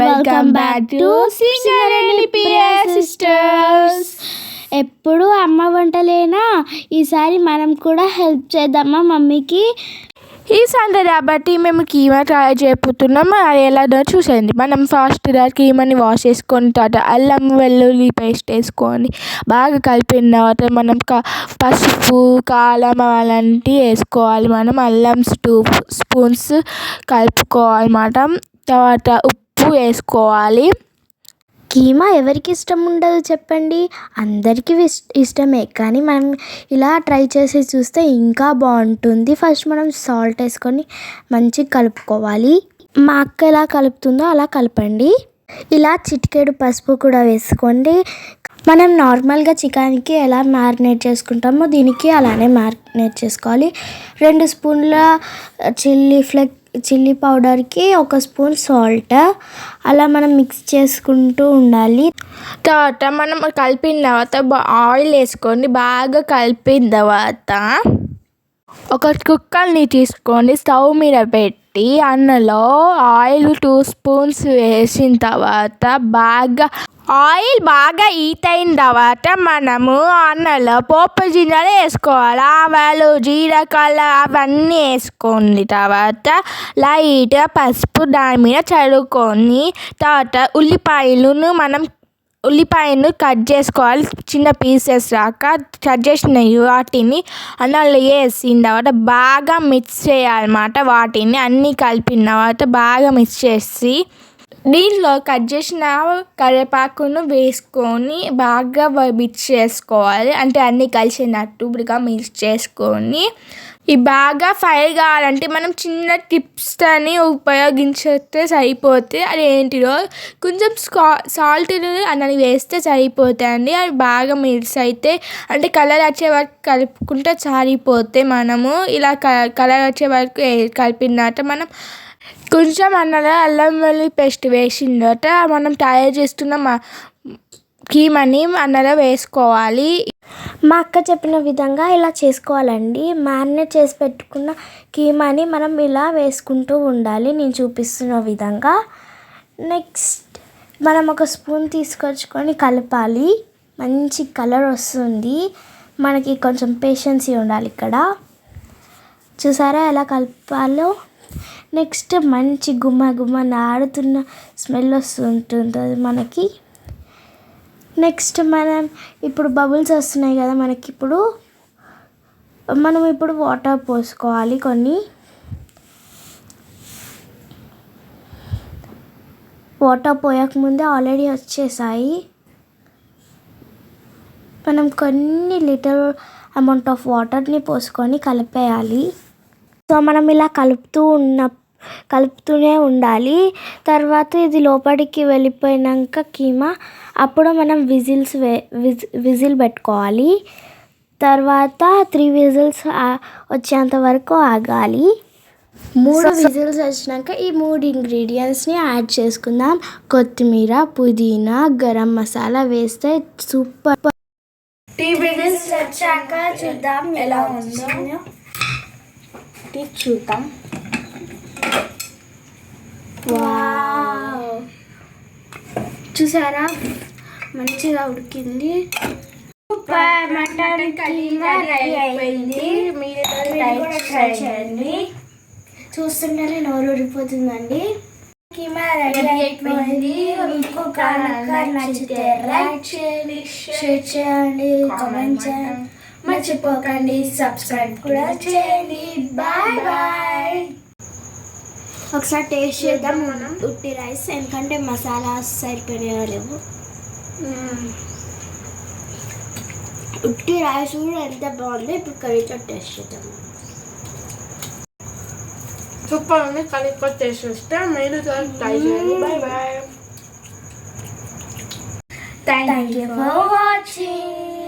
Welcome back to Priya sisters ఎప్పుడు అమ్మ వంటలేనా ఈసారి మనం కూడా హెల్ప్ చేద్దామా మమ్మీకి? ఈ సండే కాబట్టి మేము కీమా ట్రై చేయబోతున్నాం అది ఎలానో చూసేయండి. మనం ఫాస్ట్గా కీమాని వాష్ చేసుకొని తర్వాత అల్లం వెల్లుల్లి పేస్ట్ వేసుకొని బాగా కలిపిన తర్వాత మనం క పసుపు కారం అలాంటివి వేసుకోవాలి. మనం అల్లం టూ స్పూన్స్ కలుపుకోవాలన్నమాట. తర్వాత ఉప్పు వేసుకోవాలి. కీమా ఎవరికి ఇష్టం ఉండదు చెప్పండి. అందరికీ ఇష్టమే. కానీ మనం ఇలా ట్రై చేసి చూస్తే ఇంకా బాగుంటుంది. ఫస్ట్ మనం సాల్ట్ వేసుకొని మంచిగా కలుపుకోవాలి. మా అక్క ఎలా కలుపుతుందో అలా కలపండి. ఇలా చిటికెడు పసుపు కూడా వేసుకోండి. మనం నార్మల్గా చికెన్కి ఎలా మ్యారినేట్ చేసుకుంటామో దీనికి అలానే మ్యారినేట్ చేసుకోవాలి. రెండు స్పూన్ల చిల్లీ ఫ్లెక్స్ చిల్లీ పౌడర్కి ఒక స్పూన్ సాల్ట్. అలా మనం మిక్స్ చేసుకుంటూ ఉండాలి. తర్వాత మనం కలిపిన తర్వాత ఆయిల్ వేసుకొని బాగా కలిపిన తర్వాత ఒక కుక్కర్ని తీసుకొని స్టవ్ మీద పెట్టి అందులో ఆయిల్ టూ స్పూన్స్ వేసిన తర్వాత బాగా ఆయిల్ బాగా హీట్ అయిన తర్వాత మనము అందులో పోపు గింజలు వేసుకోవాలి. ఆవాలు జీలకర్ర అవన్నీ వేసుకున్న తర్వాత లైట్గా పసుపు దాని మీద చల్లుకొని తర్వాత ఉల్లిపాయలను మనం ఉల్లిపాయను కట్ చేసుకోవాలి. చిన్న పీసెస్ రాక కట్ చేసినవి వాటిని అన్నంలో వేసిన తర్వాత బాగా మిక్స్ చేయాలన్నమాట. వాటిని అన్నీ కలిపిన తర్వాత బాగా మిక్స్ చేసి దీంట్లో కట్ చేసిన కరివేపాకును వేసుకొని బాగా మిక్స్ చేసుకోవాలి. అంటే అన్నీ కలిసినట్టుగా మిక్స్ చేసుకొని ఈ బాగా ఫ్రై కావాలంటే మనం చిన్న టిప్స్ అని ఉపయోగించితే సరిపోతే అది ఏంటిదో కొంచెం స్కా సాల్ట్ అన్నది వేస్తే సరిపోతాయండి. అది బాగా మిక్స్ అయితే అంటే కలర్ వచ్చే వరకు కలుపుకుంటే సరిపోతే మనము ఇలా క కలర్ వచ్చే వరకు కలిపినట్టు మనం కొంచెం అన్నది అల్లం వెల్లుల్లి పేస్ట్ వేసిన తర్వాత మనం తయారు చేస్తున్న మా కీమని అన్నలో వేసుకోవాలి. మా అక్క చెప్పిన విధంగా ఇలా చేసుకోవాలండి. మ్యారినేట్ చేసి పెట్టుకున్న కీమాని మనం ఇలా వేసుకుంటూ ఉండాలి. నేను చూపిస్తున్న విధంగా. నెక్స్ట్ మనం ఒక స్పూన్ తీసుకొచ్చుకొని కలపాలి. మంచి కలర్ వస్తుంది. మనకి కొంచెం పేషెన్సీ ఉండాలి ఇక్కడ. చూసారా ఎలా కలపాలో? నెక్స్ట్ మంచి గుమ్మ గుమ్మ నాడుతున్న స్మెల్ వస్తుంటుంది మనకి. నెక్స్ట్ మనం ఇప్పుడు బబుల్స్ వస్తున్నాయి కదా మనకి ఇప్పుడు. మనం ఇప్పుడు వాటర్ పోసుకోవాలి కొన్ని. వాటర్ పోయకముందే ఆల్రెడీ వచ్చేసాయి. మనం కొన్ని లీటర్ అమౌంట్ ఆఫ్ వాటర్ని పోసుకొని కలిపేయాలి. సో మనం ఇలా కలుపుతూ ఉన్న కలుపుతూనే ఉండాలి. తర్వాత ఇది లోపలికి వెళ్ళిపోయినాక కీమా అప్పుడు మనం విజిల్స్ వే విజ్ విజిల్ పెట్టుకోవాలి. తర్వాత త్రీ విజిల్స్ వచ్చేంత వరకు ఆగాలి. మూడు విజిల్స్ వచ్చినాక ఈ మూడు ఇంగ్రీడియంట్స్ని యాడ్ చేసుకుందాం. కొత్తిమీర పుదీనా గరం మసాలా వేస్తే సూపర్. టీ విజిల్స్ వచ్చాక చూద్దాం ఎలా ఉందో. చూద్దాం. చూసారా? మంచిగా ఉడికింది. సూపర్ మటన్ రెడీ అయిపోయింది. మీరు ట్రై చేయండి. చూస్తుంటేనే నోరు ఊరిపోతుందండి. కీమా రెడీ అయిపోయింది. మీకు కనుక నచ్చితే లైక్ చేయండి షేర్ చేయండి. కామెంట్ చేయండి. మర్చిపోకండి. సబ్స్క్రైబ్ కూడా చేయండి. Bye bye. ఒకసారి టేస్ట్ చేద్దాం. మనం ఉట్టి రైస్ ఎందుకంటే మసాలా సరిపోయా లేవు. ఉట్టి రైస్ కూడా ఎంత బాగుంది ఇప్పుడు కర్రీతో టేస్ట్ చేద్దాం. సూపర్ ఉంది కలిపి టేస్ట్ వస్తే మీరు ట్రై చేయండి. Bye bye. Thank you for watching